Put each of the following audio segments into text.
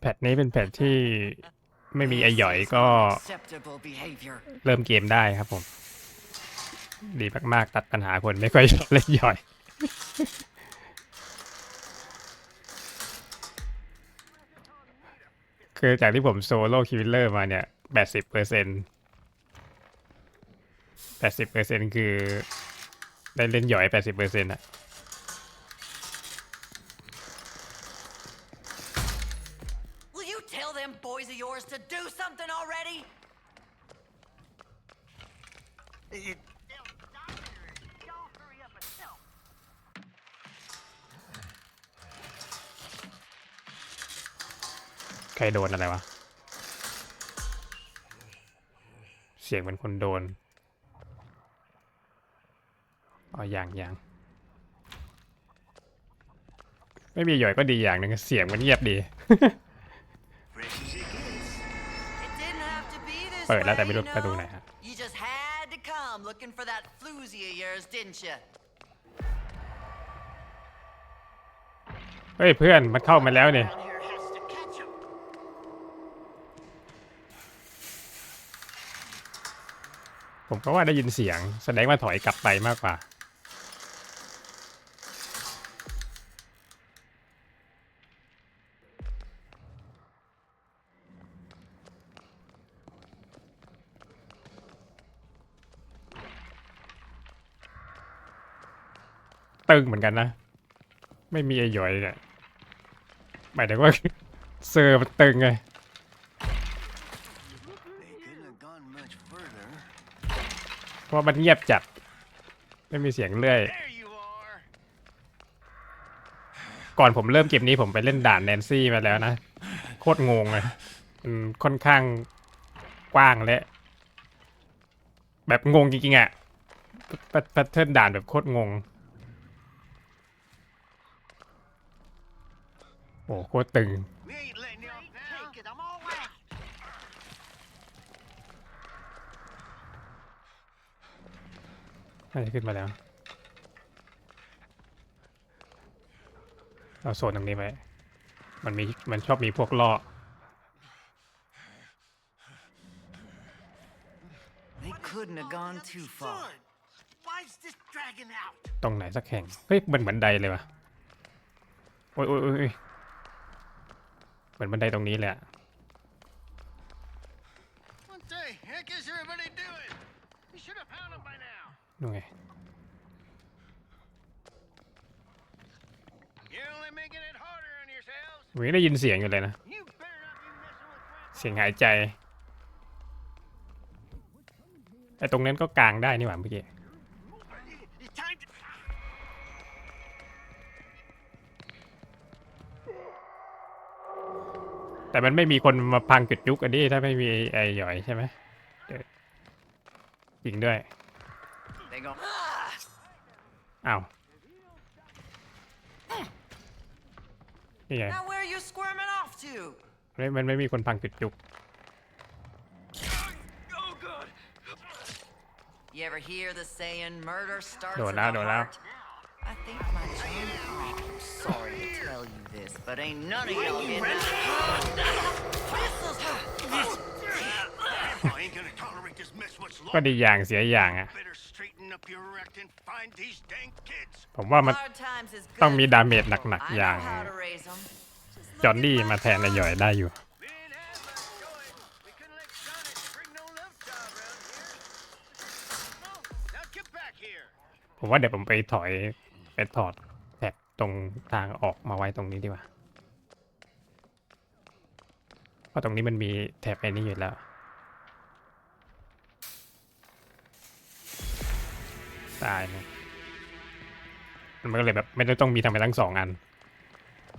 แพทนี้เป็นแพทที่ไม่มีไอหย่อยก็ Acceptable behavior. เริ่มเกมได้ครับผม ดีมาก ๆ ตัดปัญหาคนไม่ค่อยชอบเล่นหย่อย คือจากที่ผมโซโล่คิวเลอร์มาเนี่ยแปดสิบเปอร์เซ็นแปดสิบเปอร์เซ็นคือ ได้เล่นหย่อยแปดสิบเปอร์เซ็นต์อะ tell them boys of yours to do something already? ใครโดนอะไรวะ เสียงเป็นคนโดนอ๋ออย่างอย่างไม่มีหย่อยก็ดีอย่างหนึ่งเสียงมันเงียบดี เปิดแล้วแต่ way, ไม่รู้ you ประตู know. ไหนฮะ You just had to come looking for that floozy of yours, didn't you? เฮ้ยเพื่อนมันเข้ามาแล้วเนี่ย Down here has to catch 'em. ผมก็ว่าได้ยินเสียง แสดงว่าถอยกลับไปมากกว่า ตึงเหมือนกันนะ ไม่มีไอ้หย่อยเนี่ยหมายถึงว่าเซอร์มันตึงไงเพราะมันเงียบจัด ไม่มีเสียงเรื่อย ก่อนผมเริ่มเกมนี้ผมไปเล่นด่านแนนซี่มาแล้วนะ โคตรงงเลยมันค่อนข้างกว้างและ แบบงงจริงๆอะ่ะแพทเทิร์นด่านแบบโคตรงง โอ้โคตรตึง We ain't letting you off now. Take it, I'm all out. น่าจะขึ้นมาแล้ว เอาโซนตรงนี้ไว้มันมี มันชอบมีพวกล่อ They couldn't have gone too far. Son, why's this dragging out? ตรงไหนสักแห่ง เฮ้ย มันเหมือนไดเลยวะโอ้ยโอ้ยโอ้ยโอ้ย เหมือนบันไดตรงนี้เลยอะ What the heck is everybody doing? You should have found him by now. นู่นไง You're only making it harder on yourselves. ผมยังได้ยินเสียงอยู่เลยนะ You better not be messing with Grandpa. เสียงหายใจไอ้ตรงนั้นก็กลางได้นี่หว่าเมื่อกี้ แต่มันไม่มีคนมาพังจุดยุกอันนี้ถ้าไม่มีไอ้หย่อยใช่ไหมเดี๋ยวจริงด้วย They go. อ้าวนี่ไง Now where are you squirming off to? ไม่มันไม่มีคนพังจุดยุก Oh, God. You ever hear the saying, murder starts Đồ in nào, the đồ nào. heart? I think my tell you this, but ain't none of y'all in Pistols! Grandpa ain't gonna tolerate this mess much ก็ longer. ดีอย่างเสียอย่างอะ Better straighten up your act and find these dang kids. ผมว่ามัน Hard times is good ต้องมี for ดาเมจ people. หนัก I ๆอย่าง know how to raise 'em. Just จอห์น look นี่ at my มาแทนไอ้หย่อยได้อยู่ We didn't have much choice. We couldn't let Sonic bring no love child around here. No, now get back here. ผมว่าเดี๋ยวผมไปถอยไปถอดแท็บ ตรงทางออกมาไว้ตรงนี้ดีกว่า เพราะตรงนี้มันมีแท็บไอ้นี้อยู่แล้วตายนะมันก็เลยแบบไม่ได้ต้องมีทำไปทั้งสองอัน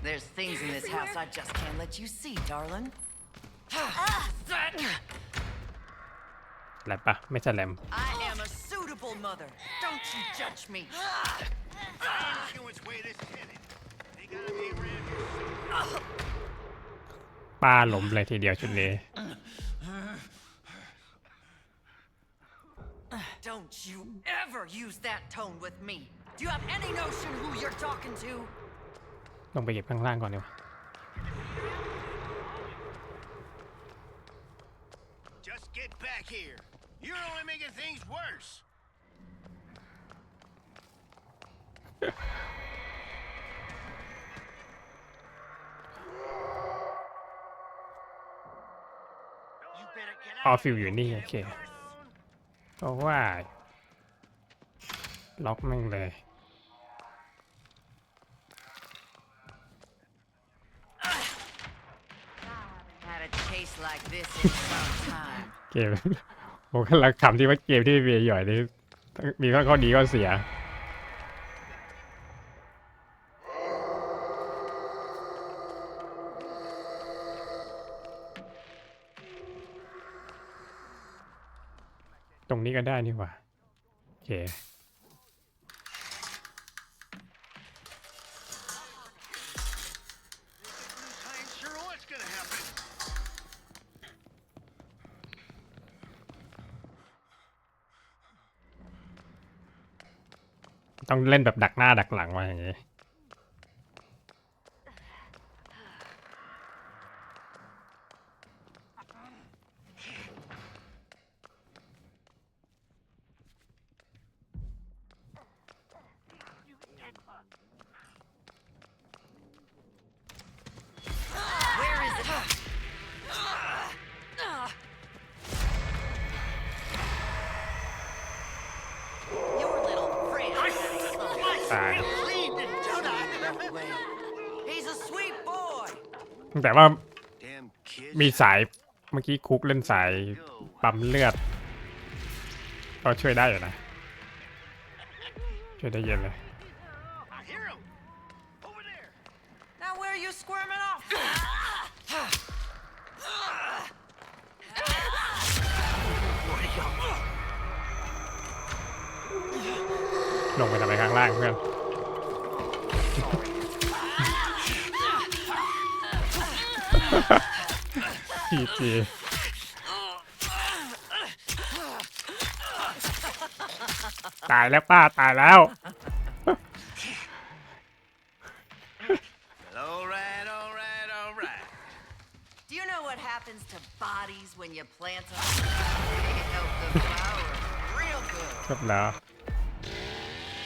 There's things in this house I just can't let you see, darling. แลมปะไม่ใช่แลม I am a suitable mother. Don't you judge me. I Don't you ever use that tone with me. Do you have any notion who you're talking to? ลงไปเก็บข้างล่างก่อนเดี๋ยว Just get back here. You're only making things worse. ออ out ฟิลอยู่นี่ โอเคเพราะว่า ล็อกแม่งเลย Had a taste like this in some time. เกมผมกำลังขำที่ว่าเกมที่มีหย่อยนี่มีข้อข้อดีข้อเสีย ตรงนี้ก็ได้นี่หว่าโอเคต้องเล่นแบบดักหน้าดักหลังมาอย่างงี้ He's a sweet boy. แต่ว่า Damn kids. มีสายเมื่อกี้คุกเล่นสายปั๊มเลือด ก็ช่วยได้อยู่นะ ช่วยได้เยอะเลย I hear him. Over there. Now where are you squirming off? ลงไปทำไมข้างล่างเพื่อน จีจีตายแล้วป้าตายแล้ว All right, all right, all right. Do you know what happens to bodies when you plant them? They help the flower real good. จบแล้ว